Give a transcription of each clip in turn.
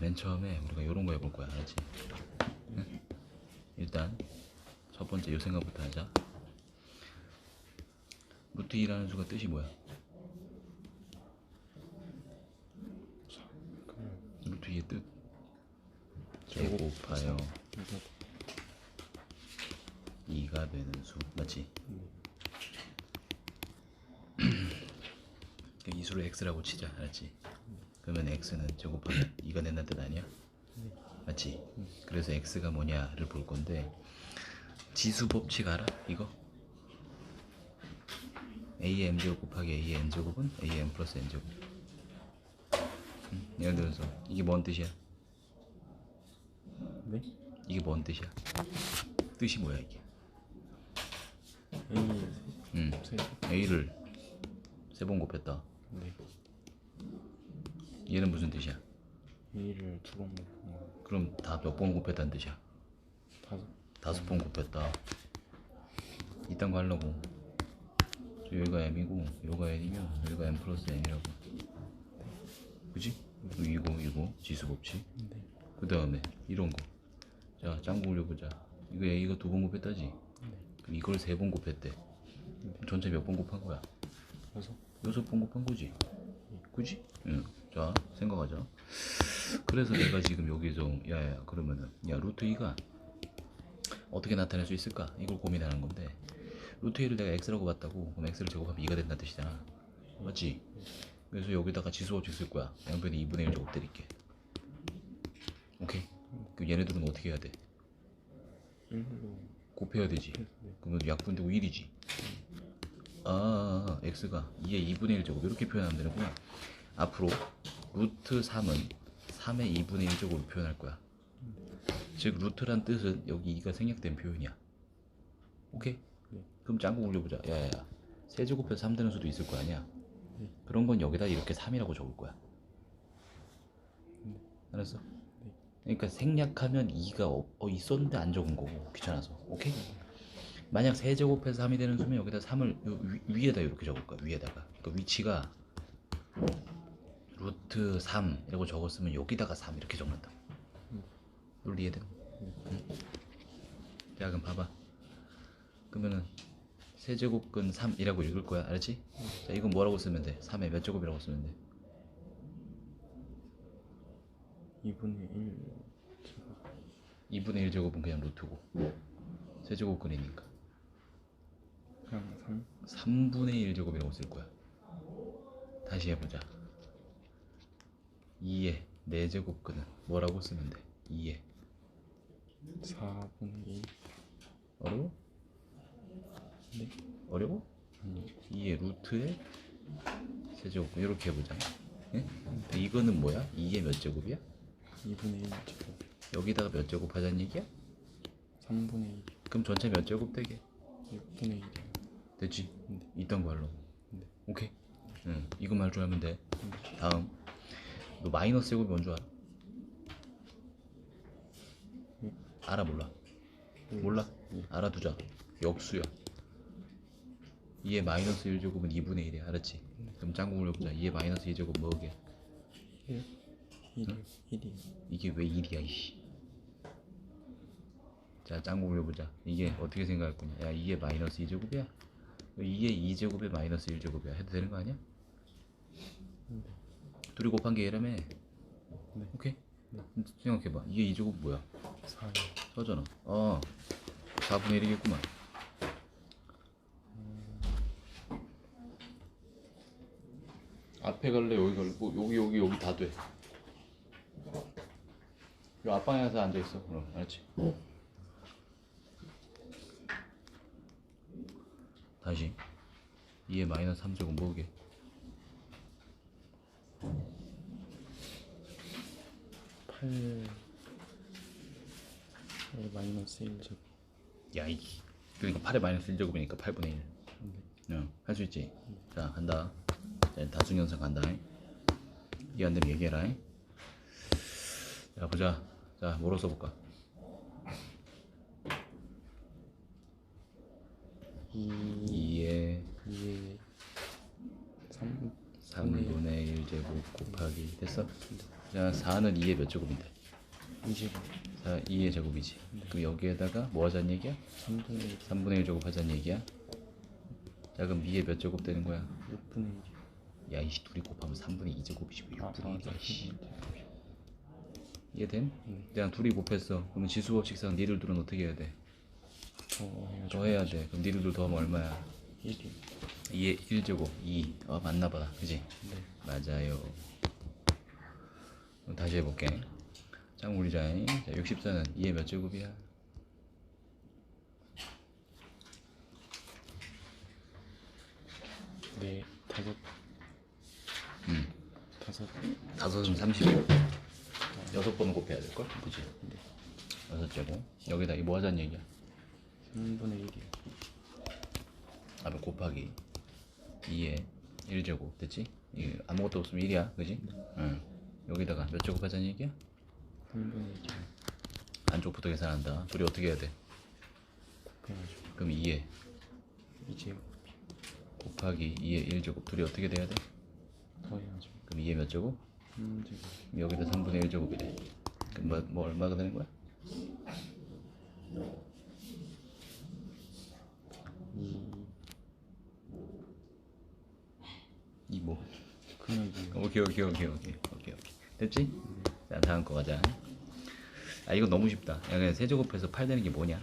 맨 처음에 우리가 요런 거 해볼 거야 알았지? 응? 일단 첫 번째 요 생각부터 하자 루트 2라는 수가 뜻이 뭐야? 루트 2의 뜻 제곱하여 이거 2가 되는 수 맞지? 그이 수를 x라고 치자 알았지? 그러면 x는 제곱하면 2가 된다는 뜻 아니야? 맞지? 그래서 x가 뭐냐를 볼 건데 지수 법칙 알아? 이거? a의 m제곱 곱하기 a의 n제곱은 a의 m 플러스 n제곱 응? 예를 들어서 이게 뭔 뜻이야? 네? 이게 뭔 뜻이야? 뜻이 뭐야 이게? A 응. 세 a를 세 번 곱했다 네. 얘는 무슨 뜻이야? A를 두번 먹은 거 그럼 다 몇 번 곱했다는 뜻이야? 다섯 다섯 번 곱했다. 이딴 거 하려고. 저 여기가 m이고, 여기가 n이면 여기가 m 플러스 n이라고. 그지? 이거 이거 지수 법칙. 네. 그 다음에 이런 거. 자, 짱구 올려보자. 이거 a가 두 번 곱했다지? 그럼 이걸 세 번 곱했대. 그럼 전체 몇 번 곱한 거야? 여섯 여섯 번 곱한 거지. 그지? 응. 자, 생각하자. 그래서 내가 지금 여기서 야야 그러면은 야 루트 2가 어떻게 나타낼 수 있을까? 이걸 고민하는 건데 루트 2를 내가 x라고 봤다고 그럼 x를 제곱하면 2가 된다는 뜻이잖아. 맞지? 그래서 여기다가 지수 법칙 쓸 거야. 양변에 2분의 1 제곱 때릴게. 오케이? 그럼 얘네들은 어떻게 해야 돼? 1로 곱해야 되지. 그러면 약분 되고 1이지. 아, 아, 아, x가 2의 2분의 1 제곱 이렇게 표현하면 되는구나. 앞으로 루트 3은 3의 2분의 1 제곱으로 표현할 거야. 즉 루트란 뜻은 여기 2가 생략된 표현이야. 오케이? 그럼 짱구 올려보자. 야야야. 세제곱해서 3 되는 수도 있을 거 아니야. 그런 건 여기다 이렇게 3이라고 적을 거야. 알았어? 그러니까 생략하면 2가 어, 어, 있었는데 안 적은 거고 귀찮아서. 오케이? 만약 세제곱해서 3이 되는 수면 여기다 3을 요 위, 위에다 이렇게 적을 거야. 위에다가. 그러니까 위치가 루트 3 이라고 적었으면 여기다가 3 이렇게 적는다. 논리 이해돼? 응? 자 그럼 봐봐. 그러면은 세제곱근 3이라고 읽을 거야. 알았지? 자 이건 뭐라고 쓰면 돼? 3의 몇 제곱이라고 쓰면 돼? 2분의 1 2분의 1 제곱은 그냥 루트고 세제곱근이니까 그냥 3 3분의 1 제곱이라고 쓸 거야. 다시 해보자. 2의 4제곱근은 뭐라고 쓰면 돼? 2의 4분의 1 어려워? 네? 어려워? 아니 2의 루트의 세제곱근 이렇게 해보자. 예? 근데 이거는 뭐야? 2의 몇 제곱이야? 2분의 1 제곱 여기다가 몇 제곱 하자는 얘기야? 3분의 1 그럼 전체 몇 제곱 되게? 6분의 1이요 됐지? 이딴 거 하려고. 네. 오케이? 응, 할줄 알면 돼. 다음. 너 마이너스 제곱이 뭔 줄 알아? 알아 몰라? 몰라? 알아두자. 역수야. 2의 마이너스 1제곱은 2분의 1이야. 알았지? 그럼 짱구 올려보자. 2의 마이너스 2제곱 뭐게? 1 1이요 1이요 이게 왜 1이야 이씨. 자 짱구 올려보자. 이게 어떻게 생각할 거냐? 야 2의 마이너스 2제곱이야? 2의 2제곱에 마이너스 1제곱이야. 해도 되는 거 아니야? 둘이 곱한 게 얘라며. 오케이? 생각해봐. 2의 2제곱 뭐야? 4요 서잖아. 어. 4분의 1이겠구만. 앞에 갈래 여기 갈래 뭐 여기 여기 여기 다 돼. 요 앞방향에서 앉아 있어. 그럼 알았지? 다시 2의 마이너스 3제곱 뭐게? 8 8 마이너스 1 제곱 야 이. 그러니까 8의 마이너스 1제곱이니까 8분의 1. 응, 할 수 있지. 자, 간다. 자, 다중연산 간다. 이해 안 되면 얘기해라. 자, 보자. 자, 뭐로 써볼까? 2 2의 2에 3 3분의 1제곱 곱하기 곱하기 됐어? 자 4는 2의 몇 제곱인데? 이제곱 4 2의 제곱이지 그럼 여기에다가 뭐 하자는 얘기야? 3분의 1 3분의 1 제곱 하자는 얘기야? 자 그럼 2의 몇 제곱 되는 거야? 6분의 1 야 이씨 둘이 곱하면 3분의 2 제곱이지 왜 아, 6분의 1이야 아, 씨 네. 이해됨? 네. 그냥 둘이 곱했어 그러면 지수법칙상 니들 둘은 어떻게 해야 돼? 더해야죠 더해야 돼 그럼 니들 둘 더하면 얼마야? 1이 2의 1제곱 2 어, 맞나봐 그지? 네 맞아요 다시 해볼게 짱물이자 자 64는 2의 몇 제곱이야? 네, 다섯 음 다섯 다섯은 30이고 여섯 번은 곱해야 될걸? 그지? 네. 여섯 제곱 여기다 이뭐 하자는 얘기야? 3분의 1이요 아 곱하기 2의 1제곱 됐지? 이 아무것도 없으면 1이야 그지? 응 여기다가 몇 제곱 하자는 얘기야? 3분의 1이요 안쪽부터 계산한다 둘이 어떻게 해야 돼? 그럼 2의 이제곱 곱하기 2의 1제곱 둘이 어떻게 돼야 돼? 더해야죠 그럼 2의 몇 제곱? 3제곱 여기다 3분의 1제곱이래 그럼 뭐, 뭐 얼마가 되는 거야? 2 이 뭐? 그냥 이 오케이 오케이 오케이 오케이. 오케이 오케이. 됐지? 자 다음 거 가자. 아 이거 너무 쉽다. 야 그냥 세제곱해서 8 되는 게 뭐냐?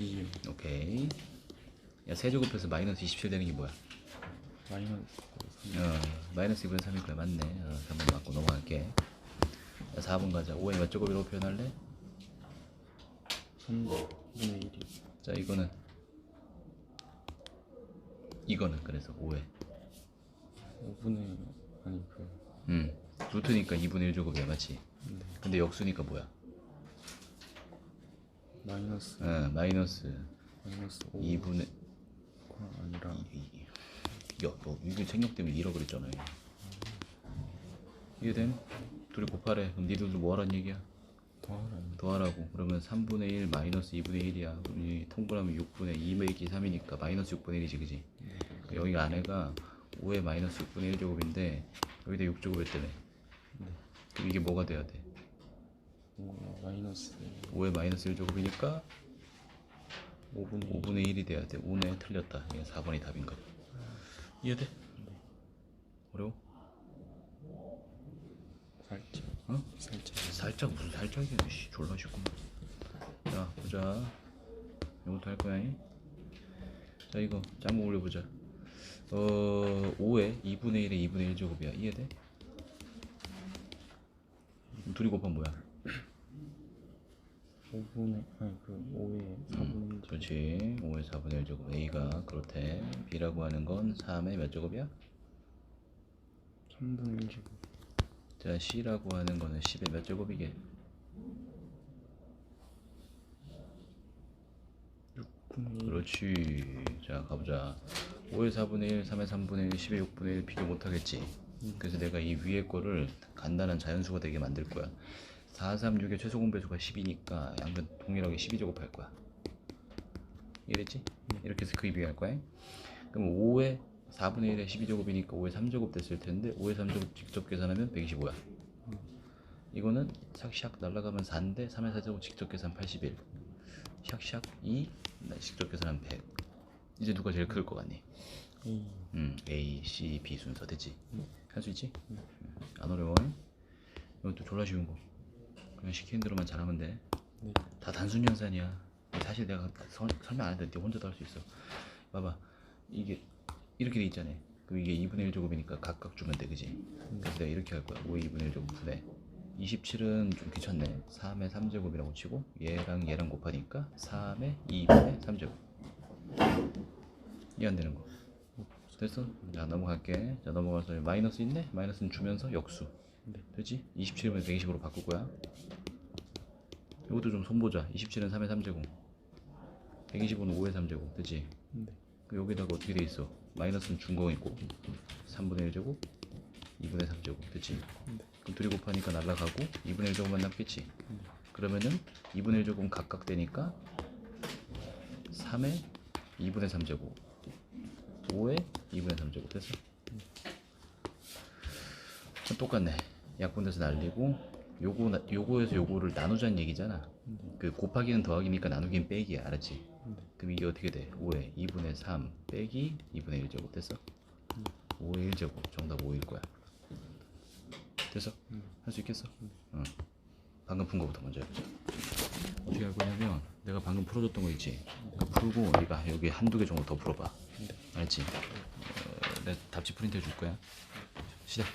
2요 오케이. 야 세제곱해서 마이너스 27 되는 게 뭐야? 마이너스 3어 마이너스 2분의 3일 거야 맞네. 어 3번 맞고 넘어갈게. 자 4번 가자. 5의 몇 제곱이라고 표현할래? 3분의 1이요 자 이거는. 이거는 그래서 5의 5분의 아니 그 음 루트니까 2분의 1제곱이야 맞지? 네. 근데 역수니까 뭐야? 마이너스 어 마이너스 마이너스 5가 2분의 아니라 야너 이거 생략 때문에 잃어버렸잖아 이해됨? 둘이 곱하래 그럼 니들도 뭐 하란 얘기야? 더하라는 더하라고 그러면 3분의 1 마이너스 2분의 1이야 그럼 이 통분하면 6분의 2 매기 3이니까 마이너스 6분의 1이지 그지? 그러니까 여기 안에가 5의 마이너스 6분의 1제곱인데 여기다 6제곱 했다며. 그럼 이게 뭐가 돼야 돼? 5 마이너스 5의 마이너스 1제곱이니까 5분의 1 5분의 1 이 돼야 돼. 5네 틀렸다. 이게 4번이 답인가 봐 이해돼? 어려워? 살짝. 어? 살짝. 살짝 무슨 살짝이야 씨 졸라 쉽구만. 자 보자. 이것도 할 거야 잉? 자 이거 짱구 올려보자 어 5에 2분의 1에 2분의 1제곱이야 이해돼? 둘이 곱하면 뭐야? 5분의 아니 그 5에 4분의 1 그렇지 5의 4분의 1 제곱 A가 그렇대 B라고 하는 건 3의 몇 제곱이야? 3분의 1 제곱 자 C라고 하는 거는 10의 몇 제곱이게? 6분의 1 그렇지. 자, 가보자. 5의 4분의 1, 3의 3분의 1, 10의 6분의 1 비교 못하겠지. 그래서 내가 이 위에 거를 간단한 자연수가 되게 만들 거야. 4, 3, 6의 최소 공배수가 10이니까 양변 동일하게 12 제곱할 거야. 이랬지? 이렇게 해서 그 비교할 거야. 그럼 5의 4분의 1의 12제곱이니까 5의 3제곱 됐을 텐데 5의 3제곱 직접 계산하면 125야. 이거는 샥샥 날라가면 4인데 3의 4제곱 직접 계산 81. 샥샥 2나 직접 계산하면 100. 이제 누가 제일 클 것 같니? A 음, A, C, B 순서 됐지? 할수 있지? 네. 음, 안 어려워. 이것도 졸라 쉬운 거. 그냥 시키는 대로만 잘하면 돼. 네 다 단순 연산이야. 사실 내가 서- 설명 안네 혼자도 할 수 있어. 봐봐. 이게 이렇게 돼 있잖아. 그럼 이게 2분의 1 제곱이니까 각각 주면 돼, 그지? 그래서 내가 이렇게 할 거야. 5의 2분의 1 제곱 분의 27은 좀 귀찮네. 3의 3제곱이라고 치고 얘랑 얘랑 곱하니까 3의 2분의 3제곱. 이해 안 되는 거. 됐어? 자 넘어갈게. 자 넘어가서 마이너스 있네? 마이너스는 주면서 역수. 네. 되지? 27이면 120으로 바꿀 거야. 이것도 좀 손보자. 27은 3의 3제곱. 125는 5의 3제곱. 되지? 네그 여기다가 어떻게 돼 있어? 마이너스는 준거있고 3분의 1제곱 2분의 3제곱 됐지? 그럼 둘이 곱하니까 날라가고 2분의 1제곱만 남겠지? 그러면은 2분의 1제곱은 각각 되니까 3의 2분의 3제곱 5의 2분의 3제곱 됐어? 똑같네. 약분돼서 날리고 요거 나- 요거에서 요거를 나누자는 얘기잖아. 그 곱하기는 더하기니까 나누기는 빼기야, 알았지? 그럼 이게 어떻게 돼? 5에 2분의 3 빼기 2분의 1제곱 됐어? 5의 1제곱 정답 5일 거야. 됐어? 할 수 있겠어? 응. 방금 푼 거부터 먼저 해보자. 어떻게 할 거냐면 내가 방금 풀어줬던 거 있지? 그거 풀고 네가 여기 한두 개 정도 더 풀어봐. 알지? 어, 내가 답지 프린트 해줄 거야. 시작.